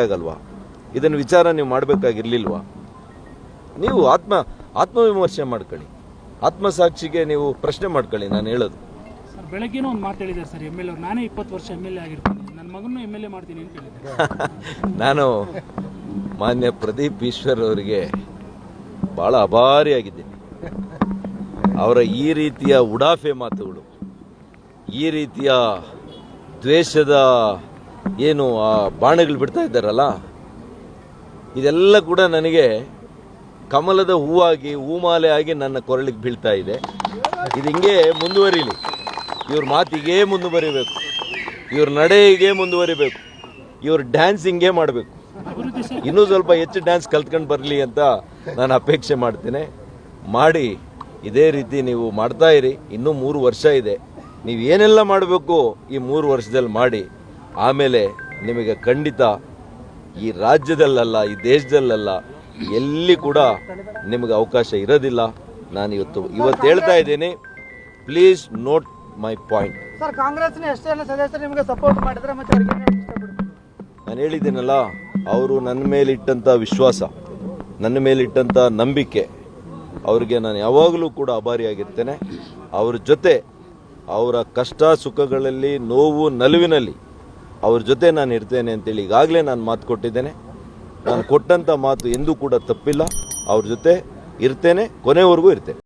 ಆಗಲ್ವಾ? ಇದನ್ನು ವಿಚಾರ ನೀವು ಮಾಡಬೇಕಾಗಿರ್ಲಿಲ್ವಾ? ನೀವು ಆತ್ಮ ಆತ್ಮವಿಮರ್ಶೆ ಮಾಡ್ಕೊಳ್ಳಿ. ಆತ್ಮಸಾಕ್ಷಿಗೆ ನೀವು ಪ್ರಶ್ನೆ ಮಾಡ್ಕೊಳ್ಳಿ ನಾನು ಹೇಳೋದು. ಸರ್ ಬೆಳಗ್ಗೆನೂ ಒಂದು ಮಾತು ಹೇಳಿದ್ದಾರೆ ಸರ್ ಎಂ ಎಲ್ ಅವ್ರು. ನಾನೇ ಇಪ್ಪತ್ತು ವರ್ಷ ಎಂ ಎಲ್ ಎ ಆಗಿರ್ತೀನಿ. ನನ್ನ ಮಗನೂ ಎಂ ಎಲ್ ಎ ಮಾಡ್ತೀನಿ ಅಂತ ಹೇಳಿದ್ದಾರೆ. ನಾನು ಮಾನ್ಯ ಪ್ರದೀಪ್ ಈಶ್ವರ್ ಅವರಿಗೆ ಭಾಳ ಅಭಾರಿಯಾಗಿದ್ದೀನಿ. ಅವರ ಈ ರೀತಿಯ ಉಡಾಫೆ ಮಾತುಗಳು ಈ ರೀತಿಯ ದ್ವೇಷದ ಏನು ಆ ಬಾಣಗಳು ಬಿಡ್ತಾ ಇದ್ದಾರಲ್ಲ? ಇದೆಲ್ಲ ಕೂಡ ನನಗೆ ಕಮಲದ ಹೂವಾಗಿ, ಹೂಮಾಲೆ ಆಗಿ ನನ್ನ ಕೊರಳಿಗೆ ಬೀಳ್ತಾ ಇದೆ. ಇದು ಹಿಂಗೆ ಮುಂದುವರಿಲಿ. ಇವ್ರ ಮಾತಿಗೆ ಮುಂದುವರಿಬೇಕು. ಇವ್ರ ನಡೆಗೆ ಮುಂದುವರಿಬೇಕು. ಇವ್ರ ಡ್ಯಾನ್ಸ್ ಹಿಂಗೆ ಮಾಡಬೇಕು. ಇನ್ನೂ ಸ್ವಲ್ಪ ಹೆಚ್ಚು ಡ್ಯಾನ್ಸ್ ಕಲ್ತ್ಕೊಂಡು ಬರಲಿ ಅಂತ ನಾನು ಅಪೇಕ್ಷೆ ಮಾಡ್ತೇನೆ. ಮಾಡಿ, ಇದೇ ರೀತಿ ನೀವು ಮಾಡ್ತಾ ಇರಿ. ಇನ್ನೂ ಮೂರು ವರ್ಷ ಇದೆ. ನೀವು ಏನೆಲ್ಲ ಮಾಡಬೇಕು ಈ ಮೂರು ವರ್ಷದಲ್ಲಿ ಮಾಡಿ. ಆಮೇಲೆ ನಿಮಗೆ ಖಂಡಿತ ಈ ರಾಜ್ಯದಲ್ಲಲ್ಲ ಈ ದೇಶದಲ್ಲಲ್ಲ ಎಲ್ಲಿ ಕೂಡ ನಿಮಗೆ ಅವಕಾಶ ಇರೋದಿಲ್ಲ. ನಾನು ಇವತ್ತು ಇವತ್ತು ಹೇಳ್ತಾ ಇದ್ದೀನಿ please note my point sir ಕಾಂಗ್ರೆಸ್ನ ಎಷ್ಟೇ ಸದಸ್ಯರು ನಿಮಗೆ ಸಪೋರ್ಟ್ ಮಾಡಿದ್ರೆ ಮತ್ತೆ ನಾನು ಹೇಳಿದ್ದೀನಲ್ಲ ಅವರು ನನ್ನ ಮೇಲಿಟ್ಟಂಥ ವಿಶ್ವಾಸ ನನ್ನ ಮೇಲಿಟ್ಟಂಥ ನಂಬಿಕೆ ಅವರಿಗೆ ನಾನು ಯಾವಾಗಲೂ ಕೂಡ ಅಭಾರಿಯಾಗಿರ್ತೇನೆ ಅವ್ರ ಜೊತೆ ಅವರ ಕಷ್ಟ ಸುಖಗಳಲ್ಲಿ ನೋವು ನಲುವಿನಲ್ಲಿ ಅವ್ರ ಜೊತೆ ನಾನು ಇರ್ತೇನೆ ಅಂತೇಳಿ ಈಗಾಗಲೇ ನಾನು ಮಾತು ಕೊಟ್ಟಿದ್ದೇನೆ. ನಾನು ಕೊಟ್ಟಂಥ ಮಾತು ಎಂದೂ ಕೂಡ ತಪ್ಪಿಲ್ಲ. ಅವ್ರ ಜೊತೆ ಇರ್ತೇನೆ, ಕೊನೆವರೆಗೂ ಇರ್ತೇನೆ.